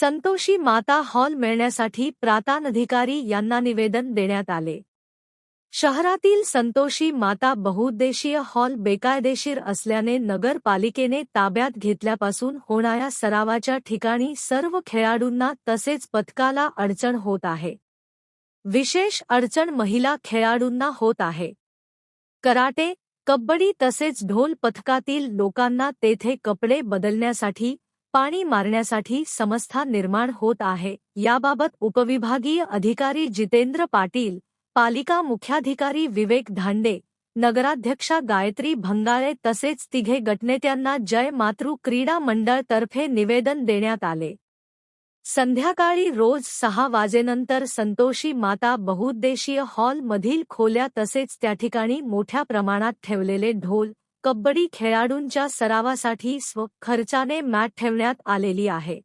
Santoshi Mata hall मिळण्यासाठी प्रातानधिकारी यांना निवेदन देण्यात आले. शहरातील संतोषी माता बहुउद्देशीय हॉल बेकायदेशीर असल्याने नगरपालिकेने ताब्यात घेतल्यापासून होणाऱ्या सरावाच्या ठिकाणी सर्व खेळाडूंना तसेच पथकाला अडचण होत आहे. विशेष अडचण महिला खेळाडूंना होत आहे. कराटे कबड्डी तसेच ढोल पथकातील लोकांना तेथे कपडे बदलण्यासाठी पाणी मारण्यासाठी समस्या निर्माण होत आहे. याबाबत उपविभागीय अधिकारी जितेंद्र पाटील, पालिका मुख्याधिकारी विवेक धांडे, नगराध्यक्षा गायत्री भंगाळे तसेच तिघे गटनेत्यांना जय मातृ क्रीडा मंडळ तर्फे निवेदन देण्यात आले. संध्याकाळी रोज सहा वाजेनंतर संतोषी माता बहुउद्देशीय हॉल मधील खोल्या तसेच त्या ठिकाणी मोठ्या प्रमाणात ठेवलेले ढोल कबड्डी खेळाडूंच्या सरावासाठी स्व खर्चाने मॅट ठेवण्यात आलेली आहे.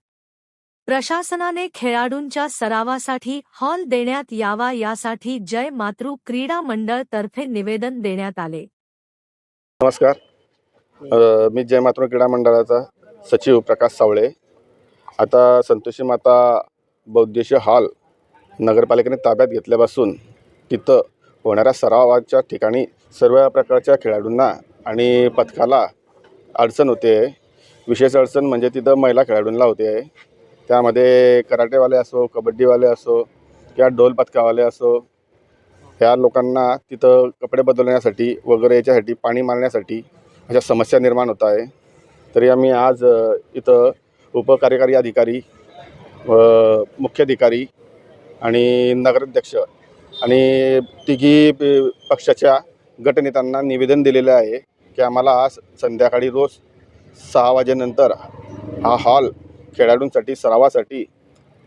प्रशासनाने खेळाडूंच्या सरावासाठी हॉल देण्यात यावा यासाठी जय मातृ क्रीडा मंडळ तर्फे निवेदन देण्यात आले. नमस्कार. मी जय मातृ क्रीडा मंडळाचा सचिव प्रकाश सावळे. आता संतोषी माता बौद्धेश्वर हॉल नगरपालिकेने ताब्यात घेतल्यापासून तिथं होणाऱ्या सरावाच्या ठिकाणी सर्व प्रकारच्या खेळाडूंना आणि पथकाला अडचण होते. विशेष अडचण म्हणजे तिथं महिला खेळाडूंना होते. त्यामध्ये कराटेवाले असो कबड्डीवाले असो किंवा ढोल पथकावाले असो ह्या लोकांना तिथं कपडे बदलण्यासाठी वगैरे याच्यासाठी पाणी मारण्यासाठी अशा समस्या निर्माण होत आहे. तरी आम्ही आज इथं उपकार्यकारी अधिकारी व मुख्याधिकारी आणि नगराध्यक्ष आणि तिघी प- पक्षाच्या गटनेत्यांना निवेदन दिलेलं आहे. की आम्हाला आज संध्याकाळी रोज सहा वाजेनंतर हा हॉल खेळाडूंसाठी सरावासाठी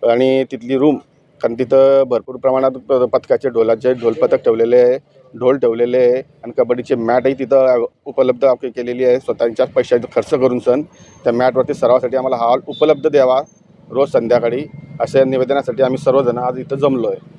आणि तिथली रूम कारण तिथं भरपूर प्रमाणात प- पथकाचे ढोलाचे ढोलपथक ठेवलेले आहे ढोल ठेवलेले आहे आणि कबड्डीचे मॅटही तिथं उपलब्ध केलेली आहे स्वतःच्या पैशाचा खर्च करून सण त्या मॅटवरती सरावासाठी आम्हाला हॉल उपलब्ध द्यावा रोज संध्याकाळी अशा निवेदनासाठी आम्ही सर्वजण आज इथं जमलो आहे